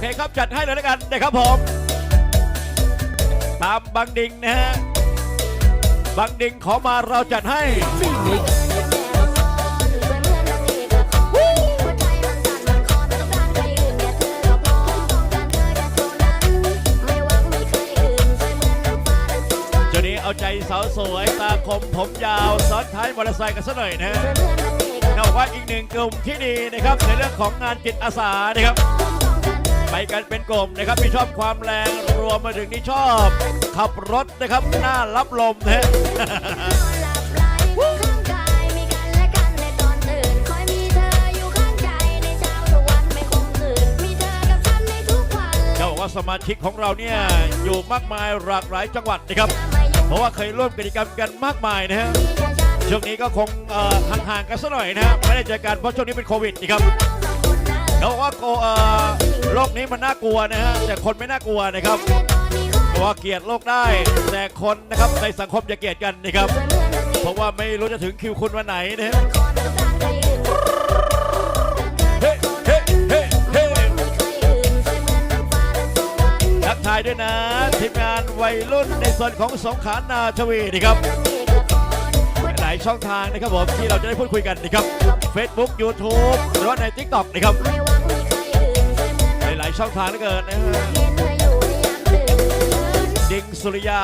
เคครับจัดให้เลยแล้วกันนะครับผม ตามบังดิงนะฮะ บังดิงขอมาเราจัดให้ เจ้านี้เอาใจสาวสวยตาคมผมยาวซ้อนท้ายมอเตอร์ไซค์กันสักหน่อยนะฮะเขาว่าอีกหนึ่งกลุ่มที่ดีนะครับในเรื่องของงานจิตอาสานะครับ ไปกันเป็นกลุ่มนะครับที่ชอบความแรงรวมมาถึงที่ชอบ ขับรถนะครับหน้ารับลมนะฮะเขาบอกว่าสมาชิกของเราเนี่ยอยู่มากมายหลากหลายจังหวัดนะครับ เพราะว่าเคยร่วมกิจกรรมกันมากมายนะฮะช่วงนี้ก็คงเอ่อห่างๆกันสักหน่อยนะฮะไม่ได้เจอกันเพราะช่วงนี้เป็นโควิดนะครับเขาบอกว่าโคเอ่อ โรคนี้มันน่ากลัวนะฮะแต่คนไม่น่ากลัวนะครับเพราะว่าเกลียดโรคได้ แต่คนนะครับในสังคมจะเกลียดกันนะครับ เพราะว่าไม่รู้จะถึงคิวคุณวันไหนนะฮะทักทายด้วยนะทีมงานวัยรุ่นในส่วนของสงขลานาทวีนะครับหลายช่องทางนะครับผมที่เราจะได้พูดคุยกันนะครับ Facebook YouTube หรือว่าใน TikTok นะครับ ช่องทางเหลือเกินนะฮะดิงสุริยา